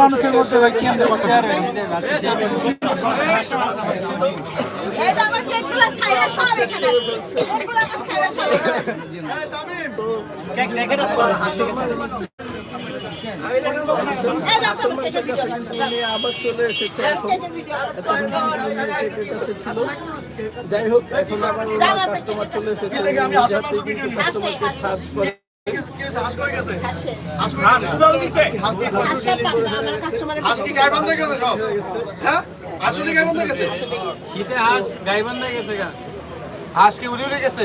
মানুষের মধ্যে ভাই কি এই যে আমার আবার চলে এসেছে ছিল যাই হোক এখন আবার কাস্টমার চলে এসেছে হাসে, কাস্টমারকে সার্ভ করে হাঁস গাইবান্ধা গেছে গা আজকে উড়ে উড়ে গেছে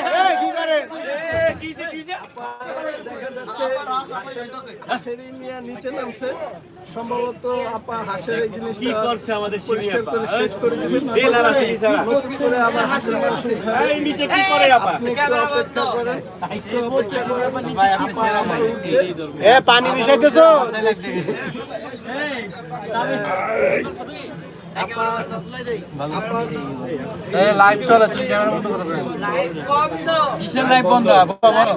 নিচে নামছে সম্ভবত আপা হাঁসের এই জিনিসটা কি করছে আমাদের পরিষ্কার করে শেষ করে দিবেন নতুন করে আবার হাঁসের মাংস নিচে কি করে আপা? একটু অপেক্ষা করেন। একটু অপেক্ষা করেন। আপা আবার এ পানি মিশাইতেছো? লাইভ চলে তুমি ক্যামেরা বন্ধ করবে কিসের লাইভ বন্ধ? বাবা বলো।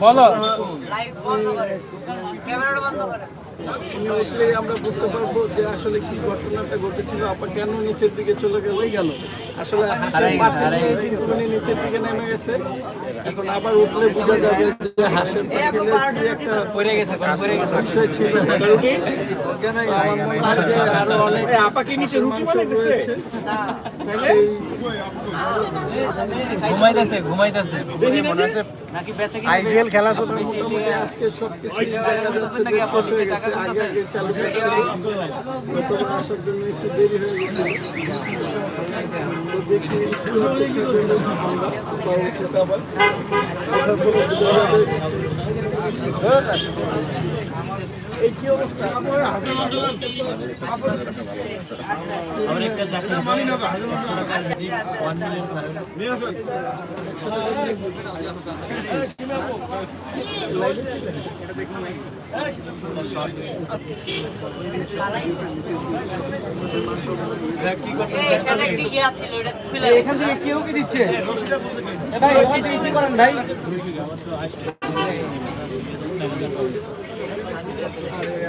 বন্ধ উনি উঠলেই আমরা বুঝতে পারব যে আসলে কি ঘটনাটা ঘটেছিল আপা কেন নিচের দিকে চলে গেল গেল। আসলে হাঁসের নিয়ে কিন্তু উনি নিচের দিকে নেমে গেছে। এখন আবার উঠলে বোঝা যাবে যে হাঁসের একটা পড়ে গেছে পড়ে গেছে। বিষয় ছিল। আরও অনেক আপা কি নিচে রুটি বানাইতেছে? ঘুমাইতেছে ঘুমাইতেছে। নাকি বেঁচে কিনা আইপিএল খেলা তো মোটামুটি আজকে সবকিছু দেখা যাচ্ছে যে শেষ হয়ে গেছে। আগে আগে চালু হয়েছে। গতবার আসার জন্য একটু দেরি হয়ে গেছে। তো দেখি পরে এখান থেকে কেউ কি দিচ্ছে? ভাই ওখান থেকে কি করেন ভাই এই যে আপা উঠে গেছে আপা কিন্তু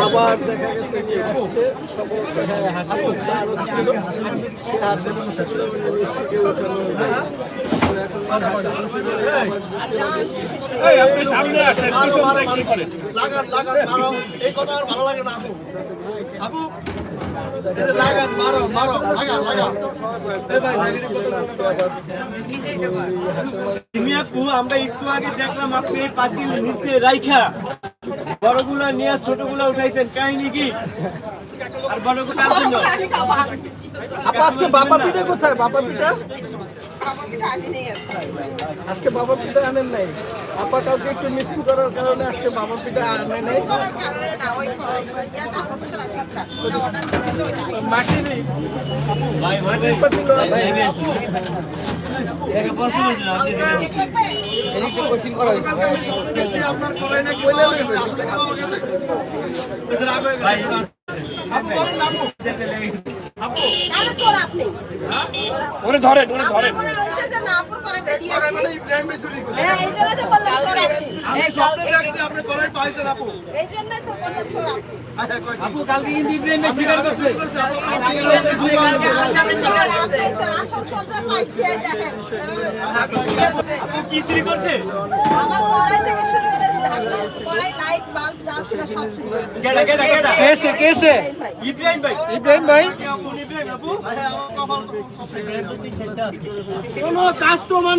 আবার দেখা গেছে যে আসছে সম্ভবত হাসি হচ্ছে আরও ছিল সে হাসির শেষ করে নিচ থেকে উঠানো হলো। তো এখন হাসির আর যা আছে শেষ হয়ে গেছে। লাগান লাগান এই কথা আর ভালো লাগে না, আপু আপু আমরা একটু আগে দেখলাম আপনি পাতিল নিচে রাইখা। বড়গুলা নিয়ে ছোটগুলা উঠাইছেন কাহিনী কি? আর বড়গুলা কার জন্য? আজকে বাবা পিঠা কোথায়? বাবা পিঠা? আজকে বাবা পিঠা আনেন নাই। আপা কাউকে একটু মিসিং করার কারণে আজকে বাবা পিঠা আনে নাই। মাটির পাতিল ওরে ধরেন ওরে আপনার আপু। কালকে কিন্তু ইব্রাহিম ভাই স্বীকার করছে। আসল চোরটা পাইছি, এই দেখেন। আপু কি চুরি করছে? আমার কড়াই থেকে শুরু করে কড়াই, লাইট, বাল্ব যা ছিল সব চুরি করে দিয়েছে। কেডা কেডা কেডা কেসে কেসে ইব্রাহিম ভাই। ইব্রাহিম ভাই। আপু? ইব্রাহিম আপু আমার কপাল সব থেকে কোনো কাস্টমার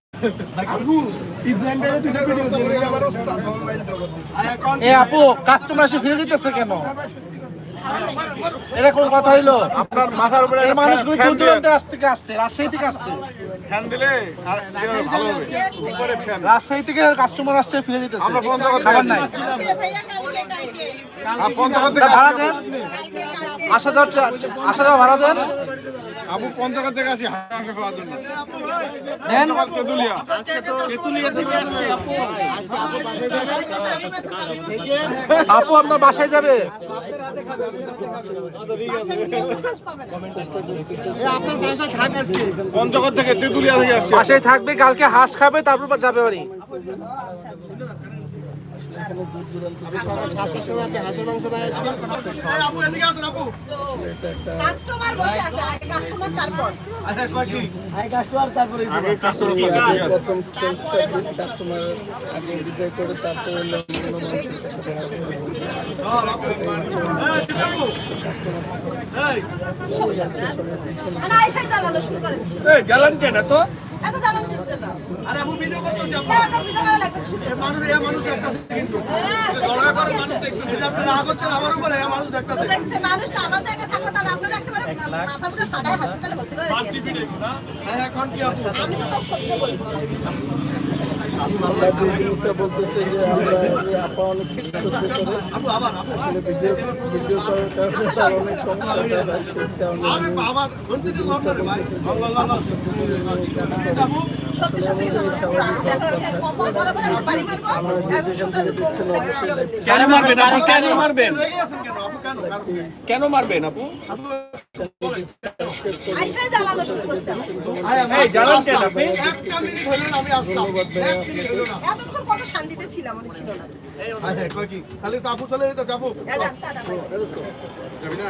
আপু, এ কাস্টমার এসে ফিরে যেতেছে কেন? এরকম কথা হইল? আপনার মাথার উপরে এই একটা মানুষগুলো দূর দূরান্তে আস থেকে আসছে রাজশাহী থেকে আসছে। ফ্যান দিলে আর ভালো হবে। উপরে ফ্যান রাজশাহী থেকে কাস্টমার আসছে ফিরে যেতেছে আমরা খাবার নাই। ভাড়া দেন। আসা যাওয়া আসা যাওয়া ভাড়া দেন। আপু পঞ্চগড় থেকে আসি হাঁস খাওয়ার জন্য। দেন। পঞ্চগড় তেঁতুলিয়া। আপু আপনার বাসায় যাবে। পঞ্চগড় থেকে তেঁতুলিয়া থেকে আসছি বাসায় থাকবে কালকে হাঁস খাবে তারপর যাবে বাড়ি। এই, আপু, এদিকে আসুন, কাস্টমার আগে কাস্টমার তারপর। আচ্ছা, বিদায় করে তারপরে অন্য মানুষের শুরু করেন জ্বালান কেন তো এত? আরে ভিডিও করতেছি। ভিডিও করা লাগবে কিসের জন্য? এই মানুষ, এই মানুষ দেখতাছে কিন্তু। হ্যাঁ, দেখতে আপনি রাগ আমার উপরে, এই মানুষ দেখতাছে। দেখছে মানুষ না আমার জায়গায় থাকলে তাহলে আপনারা একেবারে মাথা বুঝে ফাটায় হাসপাতালে ভর্তি করে দিয়েছে। হ্যাঁ, এখন কি আপু? আমি তো সহ্য করি আমরা যে জিনিসটা বলতেছে যে আমরা আপা অনেক কিছু সহ্য করে। আসলে ভিডিও ভিডিও করার কারণে তার অনেক সমস্যা হয় সেই কারণে কেন মারবেন? আপু কেন মারবেন? কেন? মারবেন আপু? আপনি? শান্তিতে ছিলাম ছিল না? খালি চলে টাটা। এভাবে বলেন না?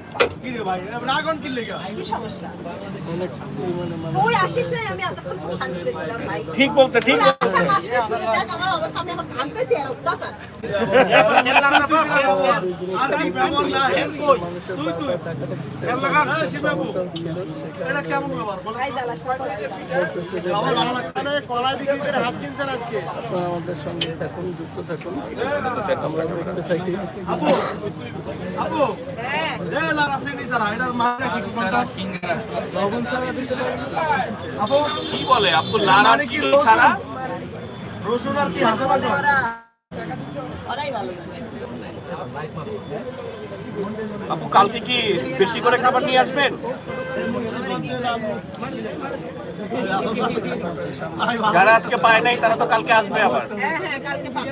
ঠিক বলতে ঠিক আমাদের সঙ্গে থাকুন যুক্ত থাকুন। আমরা দেখতে থাকি লারা চিনি এটার মানে কি কোনটা? আপু, কি বলে? আপু লারা মানে কি চিনি রসুন? আর কি হাসা বলে ওরাই ভালো আপু কালকে কি বেশি করে খাবার নিয়ে আসবেন? যারা আজকে পায় নাই তারা তো কালকে আসবে আবার। হ্যাঁ হ্যাঁ কালকে পাবে।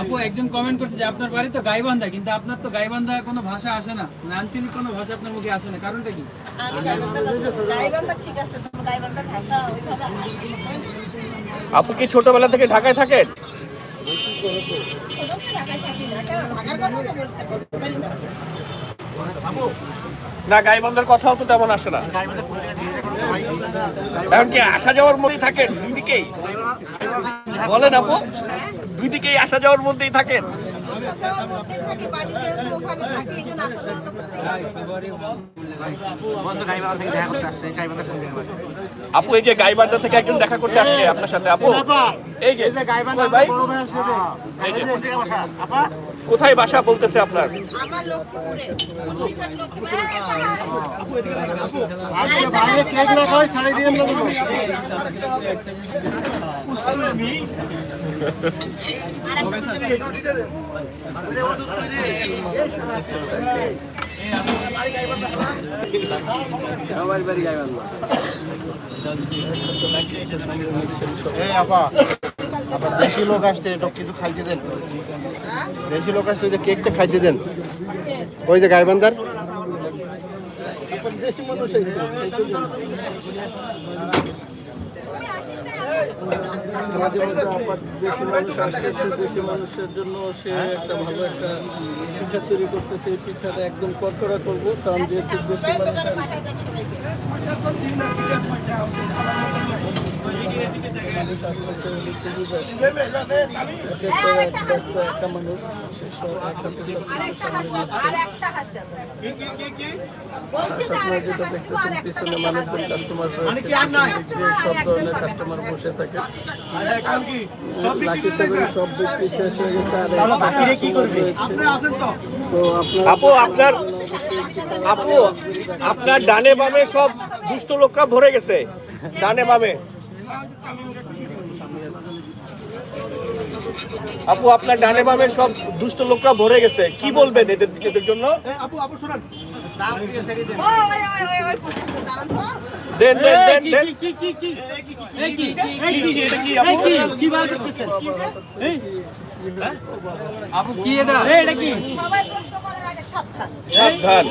আপু একজন কমেন্ট করছে যে আপনার বাড়ি তো গাইবান্ধা কিন্তু আপনার তো গাইবান্ধা কোনো ভাষা আসে না। না আঞ্চলিক কোনো ভাষা আপনার মুখে আসে না কারণটা কি? আপু কি ছোটবেলা থেকে ঢাকায় থাকেন? ঢাকায় থাকি না কেন? ঢাকার কথা তো বলতে পারি না। না, গাইবান্ধার কথাও তো তেমন আসে না। এখন কি আসা যাওয়ার মধ্যেই থাকেন? দুই দিকেই? বলেন আপু। দুই দিকেই আসা যাওয়ার মধ্যেই থাকেন? আসা যাওয়ার মধ্যেই থাকি বাড়ি যেহেতু ওখানে থাকি এখানে আসা যাওয়া তো করতেই আপু এই যে গাইবান্ধা থেকে একজন দেখা করতে আসছে আপনার সাথে আপু এই যে ভাই। কোথায় বাসা বলতেছে আপনার? আমার দেশি লোক আসছে এটা কিছু খাইতে দেন। দেশি লোক আসছে, ওই যে কেকটা খাইতে দেন। ওই যে গাইবান্ধার। দেশি মানুষ আইছে। মাঝে মধ্যে আবার দেশি মানুষ আসতেছে দেশি মানুষের জন্য সে একটা ভালো একটা পিঠা তৈরি করতেছে, এই পিঠাটা একদম কড়কড়া করব, কারণ যেহেতু দেশি মানুষ। কাস্টমার বসে থাকে সব আপু, আপনার আপু, আপনার ডানে বামে সব দুষ্ট লোকরা ভরে গেছে। ডানে বামে। আপু আপনার ডানে বামে সব দুষ্ট লোকরা ভরে গেছে কি বলবেন এদের এদের জন্য ও ওই ওই ওই ওই পছন্দ দাঁড়ান তো দেন দেন দেন দেন কি কি কি কি কি, কি, এটা কি আপু কি আপু কি এটা এটা কি সবাই প্রশ্ন করার আগে সাবধান। সাবধান।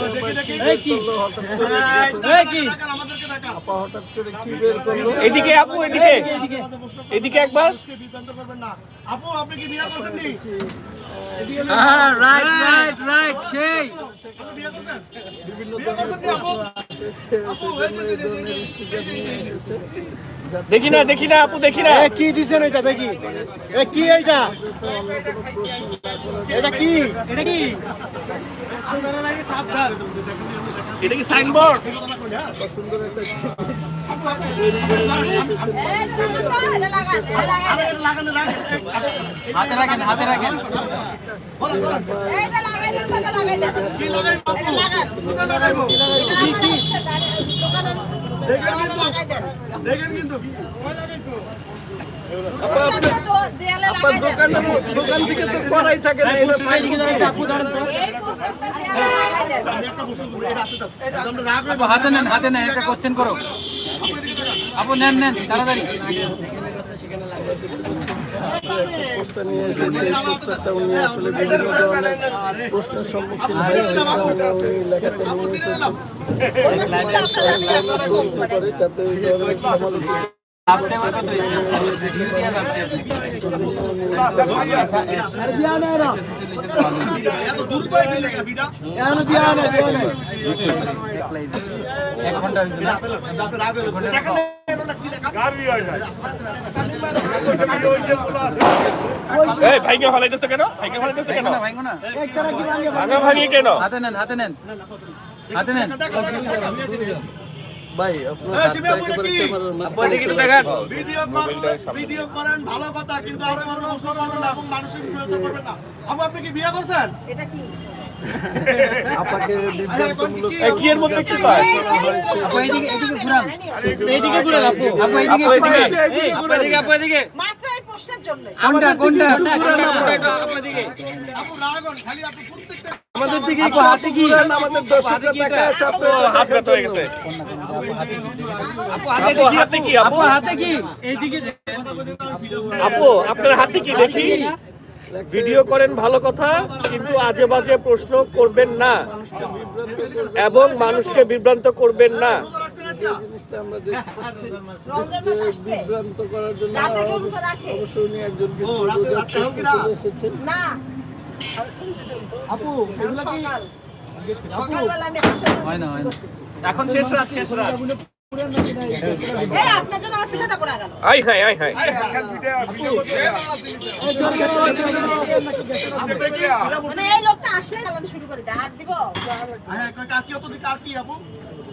এই কি এই কি আপা হঠাৎ করে কি বের করল এদিকে আপু এদিকে। এদিকে একবার। আপু আপনি কি বিয়ে করছেন হ্যাঁ রাইট রাইট রাইট সেই। বিভিন্ন দেখি না দেখি না আপু দেখি না কি দিছেন এটা দেখি এ কি এটা কি এটা কি এটা কি সাইনবোর্ড এটা লাগান হাতে রাখেন হাতে রাখেন লাগাই লাগাই দোকানে থেকে তো করাই থাকে হাতে নেন হাতে নেন একটা কোশ্চেন করো আপু নেন নেন তাড়াতাড়ি পোস্টার নিয়ে এসেছে এই পোস্টারটা উনি আসলে বিভিন্ন ধরনের প্রশ্নের সম্মুখীন হয়ে লেখাটা নিয়ে এসেছেন যাতে এই ধরনের সমালোচনা আপনি এই, ভাইকে ফলাইতেছে কেন? ভাইকে ফলাইতেছে কেন। ভাঙা ভাঙি কেন? হাতে নেন হাতে নেন। হাতে নেন। ভাই আসবে। ভিডিও ভিডিও করেন ভালো কথা কিন্তু আরও করবেন না এবং মানুষের করবেন না। আপু আপনি কি বিয়ে করছেন? এটা কি? আপাকে বিভ্রান্তমূলক কি এর মধ্যে কি পায়? আপু এইদিকে এইদিকে ঘুরান। এইদিকে ঘুরান আপু। আপু এদিকে। আপু এদিকে। আপু এদিকে মাত্র এই প্রশ্নের জন্য। কোনটা কোনটা? আপু রাগন খালি আপনি প্রত্যেকটা আমাদের দিকে আপু হাতে কি? আমাদের দর্শকরা তাকায় আছে আপু হাত ব্যথা হয়ে গেছে আপু হাতে কি? আপু? আপু হাতে কি? এইদিকে আপু আপনার হাতে কি দেখি? ভিডিও করেন ভালো কথা কিন্তু আজে বাজে প্রশ্ন করবেন না এবং মানুষকে বিভ্রান্ত করবেন না। বিভ্রান্ত করার জন্য উনি একজন এসেছেন আপু সকালবেলা আমি। এখন শেষ রাত শেষ রাত। এই আপনার জন্য আমার পিঠাটা আই হাই আই হাই মানে এই লোকটা আসলে চালানো শুরু করে দেয় হাত দিব হ্যাঁ কয় কার কি অত দি আপু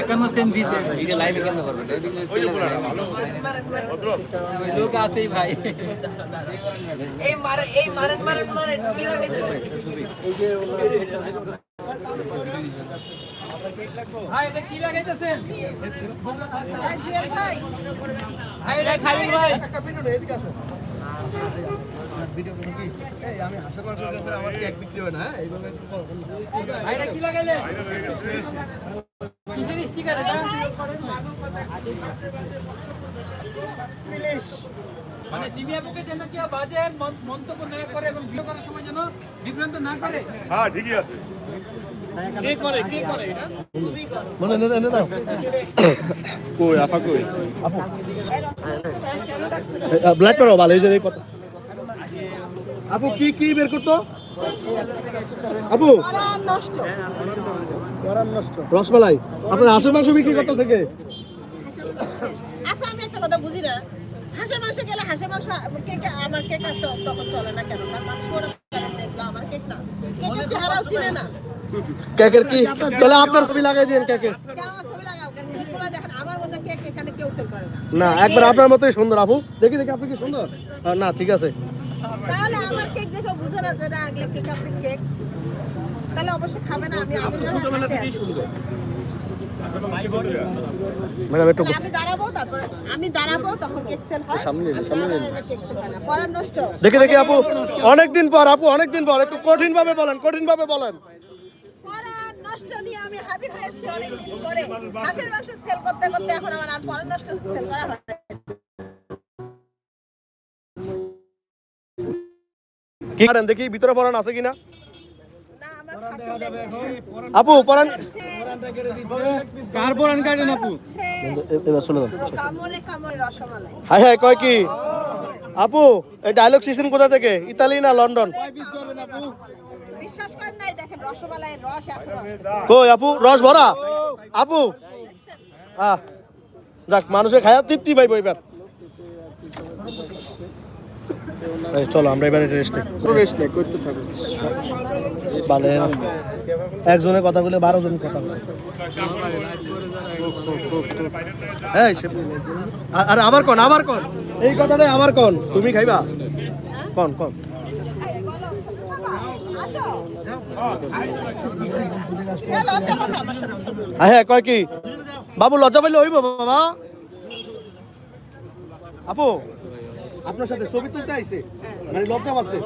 একান্ন সেন্ট দিছে। এটা লাইভে কেন করবে লোক আছেই ভাই। এই মারে এই মারে মারে মারে কি লাগাই দেবে ভাই এটা কি লাগাইতেছেন? ভাই জুয়েল ভাই। ভাই এটা খালি ভাই এই আমি হাসা মাংস কাছে আমার কেক বিক্রি হয় না হ্যাঁ? এইভাবে একটু। কি কিসের স্টিকার এটা? মানে সিমিয়াপুকে যেন কেউ বাজে মন- মন্তব্য না করে এবং ভিডিও করার সময় যেন বিভ্রান্ত না করে। হ্যাঁ ঠিকই আছে। কে করে কে করে এটা? মনে কই কই? ব্ল্যাক করো ভালো এই যে কথা। আপু কি কি বের করতো? আপু? রসমালাই। আপনার হাঁসের মাংস বিক্রি করতেছে কে? আচ্ছা আমি একটা কথা বুঝি না। হাঁসের মাংস গেলে হাঁসের মাংস কেক আমার কেক আর তখন চলে না কেন? কারণ মানুষ ওরা করে যে এগুলো আমার কেক না? কেকের চেহারাও চিনে না। কেকের কি তাহলে আপনার ছবি লাগাই দিন না। একবার আপনার মতোই সুন্দর আপু। দেখি দেখি আপনি কি সুন্দর? না ঠিক আছে। তাহলে আমার কেক দেখে বুঝে না যে না আগলে কেক আপনি কেক। তাহলে অবশ্যই খাবে না আমি আমি ছোটবেলা থেকেই শুরু ম্যাডাম একটু আমি দাঁড়াবো তারপর আমি দাঁড়াবো তখন কেক সেল হয়। সামনে সামনে কেক সেল না। পরার নষ্ট। দেখি দেখি আপু অনেকদিন পর আপু অনেকদিন পর একটু কঠিন ভাবে বলেন কঠিন ভাবে বলেন। পরার নষ্ট নিয়ে আমি হাজির হয়েছি অনেকদিন পরে হাঁসের মাংস সেল করতে করতে এখন আমার আর নষ্ট সেল করা হয় কি করেন? দেখি ভিতরে পরান আছে কিনা? আপু পরান কার পরান কাটেন আপু? এবার শুনে দেন। কামড়ে কামড়ে রসমালাই। হাই হাই কয় কি? আপু এই ডায়লগ কোথা থেকে? ইতালি না লন্ডন? বিশ্বাস করেন নাই দেখেন রসমালাইয়ের রস এখন আসতেছে কই আপু? রস ভরা? আপু? আহ যাক মানুষের খায়া তৃপ্তি পাইব এবার। চলো আমরা এবার রেস্ট নিই। রেস্ট নেই করতে থাকো। ভালো একজনের কথা বলে বারো জন কথা বলে। আ- আরে আবার কন আবার কন? এই কথাটাই আবার কন? তুমি খাইবা? কন কন? হ্যাঁ হ্যাঁ কয় কি? বাবু লজ্জা পাইলে হইব বাবা। আপু আপনার সাথে ছবি তুলতে আইছে মানে লজ্জা পাচ্ছে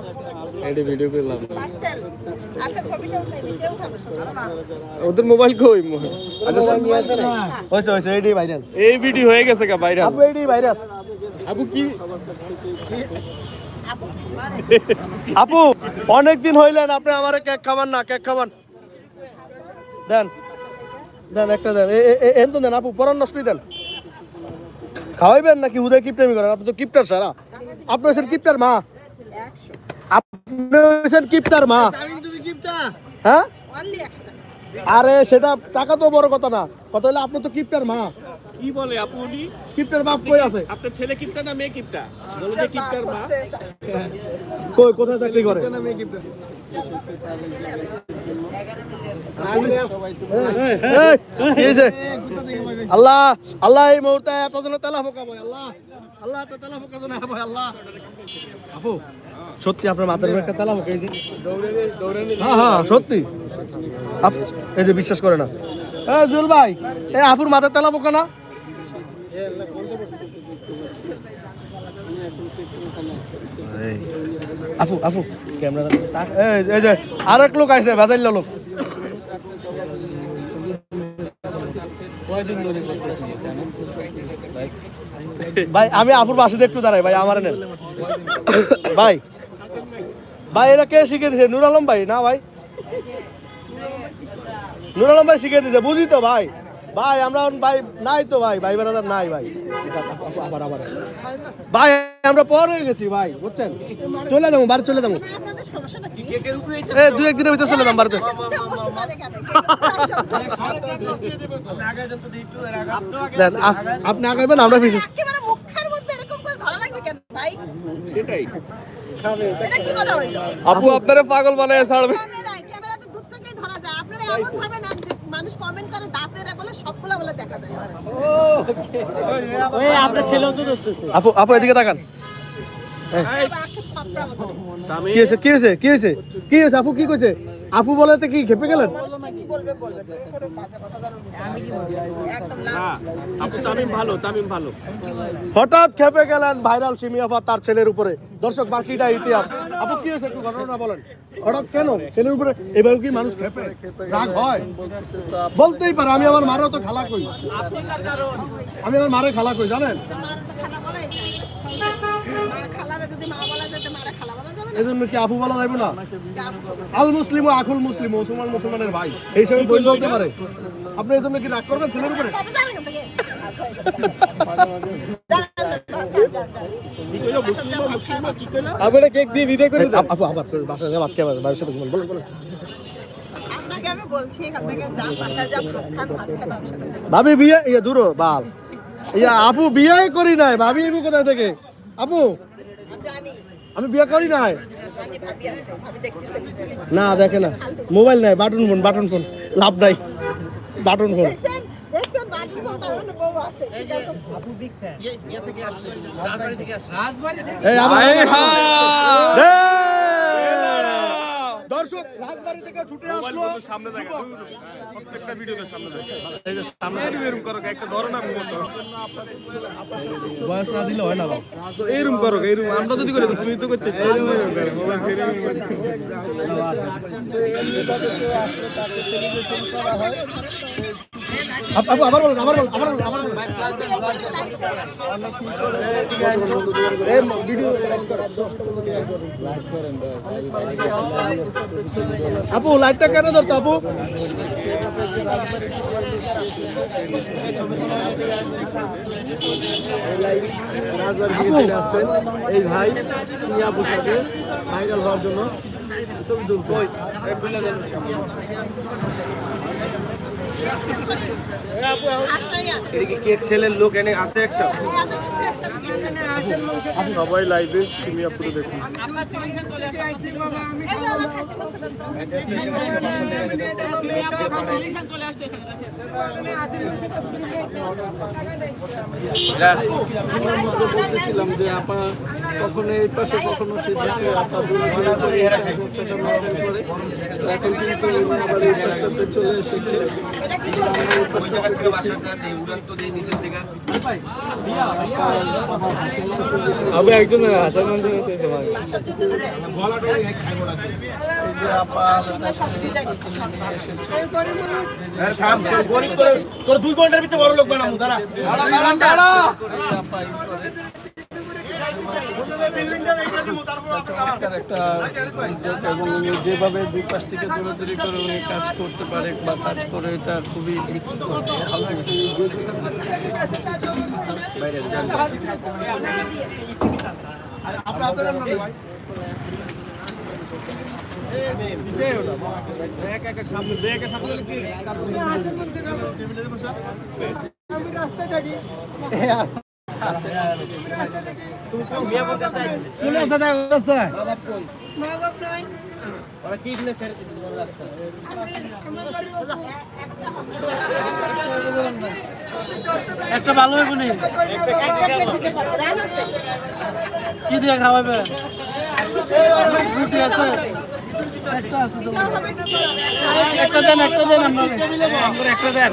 এটা ভিডিও করলাম পার্সেল আচ্ছা ছবিটা উঠাই কেউ ওদের মোবাইল কই আচ্ছা হয়েছে হয়েছে এইটাই ভাইরাল এই ভিডিও হয়ে গেছে কা বাইরে আপু এইটাই ভাইরাস আপু কি আপু মানে অনেক দিন হইলেন আপনি আমারে কেক খাবার না কেক খাবার দেন দেন একটা দেন এ- এ- এ- এন তো দেন আপু পরান নষ্টই দেন খাওয়াইবেন নাকি উদয় কিপটামি করেন? আপনি তো কিপটার সারা আপনি হচ্ছেন কিপটার মা। আপনি হচ্ছেন কিপটার মা। হ্যাঁ? আরে সেটা টাকা তো বড় কথা না। কথা হলে আপনি তো কিপটার মা। কি বলে আপু উনি? কিপটার বাপ কই আছে? আপনার ছেলে কিপটা না মেয়ে কিপটা বাপ কই কোথায় চাকরি করে? কি হয়েছে? আল্লাহ আল্লাহ এই মুহূর্তে এত জন তেলা ফোকা বই আল্লাহ। আল্লাহ এত তেলা ফোকা জন বই আল্লাহ। আপু সত্যি আপনার মাথার একটা তেলা ফোকা এই যে। হ্যাঁ হ্যাঁ সত্যি। এই যে বিশ্বাস করে না। হ্যাঁ জুয়েল ভাই এই আফুর মাথার তেলা পোকা না? আফু আফু। ক্যামেরা এই যে আরেক লোক আছে বাজাইল লোক। ভাই আমি আফুর পাশে একটু দাঁড়াই ভাই আমার নেন। ভাই ভাই এটা কে শিখে দিছে? নুর আলম ভাই না ভাই? নুর আলম ভাই শিখে দিছে বুঝি তো ভাই। ভাই আমরা ভাই নাই তো ভাই ভাই বেড়াদার নাই ভাই। আবার আবার। ভাই আমরা পর হয়ে গেছি ভাই বুঝছেন? চলে যাব বাড়ি চলে যাব। এ দুই একদিনের ভিতরে চলে যাব বাড়িতে। আপনি আগাইবেন আমরা পিছিয়ে একেবারে মুখের মধ্যে এরকম করে ধরা লাগবে কেন ভাই? সেটাই। এটা কি কথা হইল? আপু আপনারা পাগল বানায় ছাড়বে ক্যামেরা তো দূর থেকেই ধরা যায়। আপনারা এমন ভাবে না কমেন্ট করে দাঁতের বলে সবগুলা বলে দেখা যায় আপনার ছেলেও তো ধরতেছে। আপু আপু এদিকে তাকান। কি হয়েছে কি হয়েছে কি হয়েছে? কি হয়েছে আপু কি কইছে আপু বলে তো কি খেপে গেলেন? মানুষকে কি বলবে বলবে তুমি করে বাজে কথা জানো না। একদম লাস্ট আপু তামিম ভালো হঠাৎ খেপে গেলেন ভাইরাল সিমিয়াফা তার ছেলের উপরে। দর্শক বাকিটা ইতিহাস। আপু কি হয়েছে একটু ঘটনা বলেন? হঠাৎ কেন? ছেলের উপরে এভাবে কি মানুষ খেপে? রাগ হয়? বলতেই পারে আমি আমার মারও তো খালা কই। আমি আমার মারে খালা কই জানেন? খালা যদি মা বলা যায় তো মারা খালা বলা না কি আপু বলা যাবে না? আল মুসলিম ও আকুল মুসলিম মুসলমান মুসলমানের ভাই। এই হিসাবে বই বলতে পারে। আপনি এই জন্য কি রাগ করবেন ছেলের উপরে। আপনারা কেক দিয়ে বিদায় করে দেন। আপু আবার বাসায় যা ভাত খাবে সাথে বলুন বলুন আপনাকে আমি বলছি এখান থেকে যান বাসায় যা খান ভাত খায় বাবার সাথে। ভাবি বিয়ে ইয়ে দূর বাল। ইয়া আপু বিয়ে করি নাই। ভাবি কোথায় থেকে? আপু আমি বিয়ে করি নাই। জানি ভাবি আছে ভাবি দেখতেছে না দেখে না। মোবাইল নাই বাটন ফোন বাটন ফোন লাভ নাই। Button phone. আবার! এই! দর্শক রাজবাড়ি থেকে ছুটে আসলো সামনে দেখা প্রত্যেকটা ভিডিওতে সামনে দেখা। এই যে সামনে এরকম করো একটা ধরো না বয়স না দিলে হয় না ভাই। এরকম করো এরকম আমরা যদি করি তুমি তো করতে আপু আবার বলুন আবার বলুন আবার বলুন আবার ভিডিও আপু লাইটটা কেন ধরতো আপু এই ভাই সিয়া পোশাকে ভাইরাল হওয়ার জন্য ছবি তুলতে আশ্রয়া কেক সেলের লোক এনে আছে একটা? সবাই লাইভে সিমিয়াপুরে দেখুন। বলতেছিলাম যে আপা কখনো এই পাশে কখনো সেই পাশে আপা এখন কিন্তু আবার এই পাশটাতে চলে এসেছে। আবু একজন হাসান মানুষ ভাই। তোর দুই ঘণ্টার ভিতরে বড় লোক বানাবো দাঁড়া। চমৎকার একটা উদ্যোগ এবং উনি যেভাবে দুই পাশ থেকে দৌড়াদৌড়ি করে উনি কাজ করতে পারে বা কাজ করে এটা খুবই একটা উদ্যোগ। কোন আছে একটা ভালো একটা আছে কি দিয়ে খাওয়াবে? রুটি আছে। একটা আছে তো। তাও হবে একটা দেন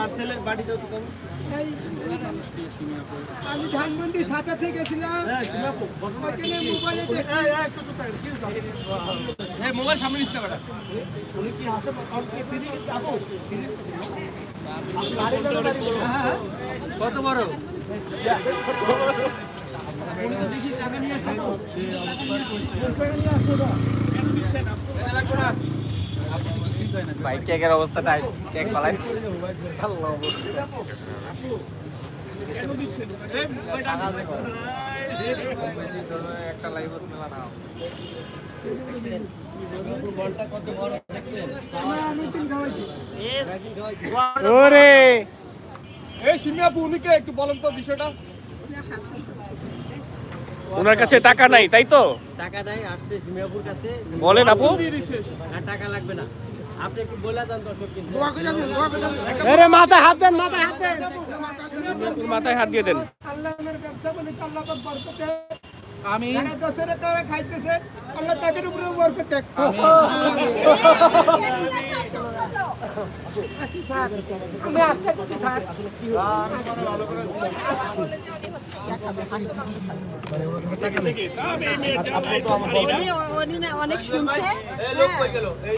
পার্সেলের বাড়িতে তো আমি ধানমন্দির সাথে থেকে গেছিলাম মোবাইলে দেখছি মোবাইল সামনে নিতে পারে কত বড় ভাই কেকের কেক ওরে! এই সিমি আপু একটু বলেন তো বিষয়টা। ওনার কাছে টাকা নাই তাই তো? টাকা নাই আসছে সিমিয়াপুর কাছে। বলেন আপু। টাকা লাগবে না। মাথায় হাত দেন মাথায় হাত দেন। মাথায় হাত দিয়ে দেন। আমি খাইতেছে আল্লাহ তাদের উপরে আমি আজকে অনেক শুনছে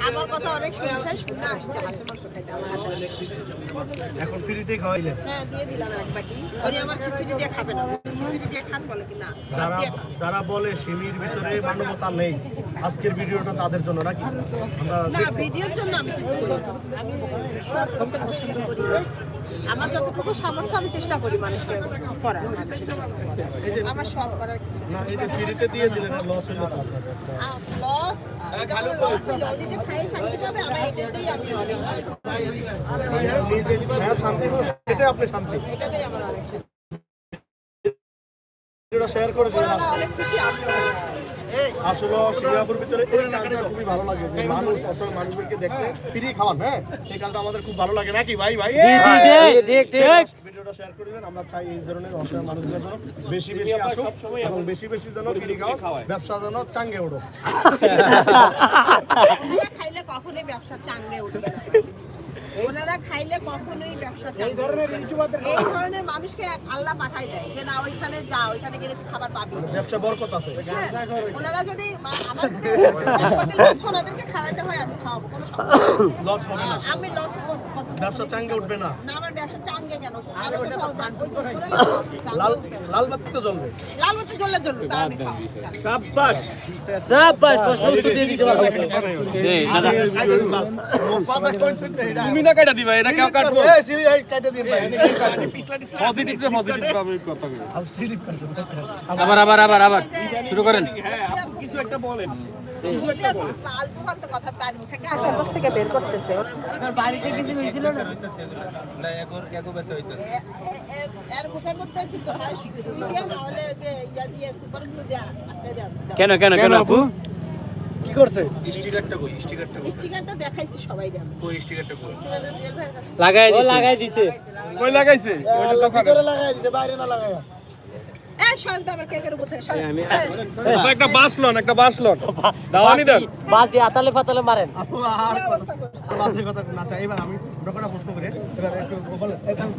আমার কথা অনেক শুনছে শুনে আসছে হাসি মাংস খাইতে আমার হাতে এখন ফ্রিতে খাওয়াইলেন হ্যাঁ দিয়ে দিলাম এক বাটি উনি আমার খিচুড়ি দিয়ে খাবে না খিচুড়ি দিয়ে খান বলে কি না যারা যারা বলে সিমির ভিতরে মানবতা নেই আজকের ভিডিওটা তাদের জন্য নাকি না ভিডিওর জন্য আমি কিছু করি আমি সব করতে পছন্দ করি। আমার যতটুকু সামর্থ্য আমি চেষ্টা করি মানুষকে করার। আমার সব করার কিছু না এই যে ফ্রিতে দিয়ে দিলেন লস হ্যাঁ শান্তি পাবো, সেটাই আপনি শান্তি। এটাতেই আমার অনেক শেয়ার করে দিন। অনেক খুশি আসলে সিঙ্গাপুর ভিতরে এই কাজটা খুবই ভালো লাগে। যে মানুষ আসলে মানুষদেরকে দেখতে ফ্রি খাওয়ান হ্যাঁ? এই কাজটা আমাদের খুব ভালো লাগে নাকি ভাই? ভাই ভিডিওটা শেয়ার করে দিবেন আমরা চাই এই ধরনের অসহায় মানুষদের জন্য বেশি বেশি আসুক এবং বেশি বেশি যেন ফ্রি খাওয়া ব্যবসা যেন চাঙ্গে ওঠো খাইলে কখনোই ব্যবসা চাঙ্গে উঠবে না। ওনারা খাইলে কখনোই ব্যবসা এই ধরনের মানুষকে আল্লাহ পাঠাই দেয় যে না ওইখানে যা ওইখানে গেলে তুই খাবার পাবি। ব্যবসা বরকত আছে। ওনারা যদি আমার ওনাদেরকে খাওয়াইতে হয় আমি খাওয়াবো কোনো লস হবে না। আমি লসে ব্যবসা চাঙ্গে উঠবে না। না আমার ব্যবসা চাঙ্গে কেন? লাল লাল বাতি তো জ্বলবে। লাল বাতি জ্বললে জ্বলবে তা আমি খাওয়াবো সাব্বাস। তুমি না কাটা দিবা এটা কেউ কাটবো এই সিঁড়ি, এই কেটে দিন ভাই। পজিটিভ যে পজিটিভ ভাবে কথা আব সিঁড়ি পারছে, আবার আবার আবার আবার শুরু করেন কিছু একটা বলেন কিছু হয় সুই দিয়ে না হলে যে ইয়া দিয়ে সুপার গ্লু দেয়া আটকে দেয়া কেন কেন কেন আপু কি করছে? স্টিকারটা দেখাইছি সবাই দেয় স্টিকারটা লাগাই দিছে। লাগাই দিছে। কই লাগাইছে? দোকানে লাগাই বাইরে না একটা বাস লন একটা বাস লন। দাওয়ানি দেন। আপু আর কি অবস্থা করছে। বাজে কথা না চাই এবার আমি প্রশ্ন করে। এবার একটু বলেন এই আমি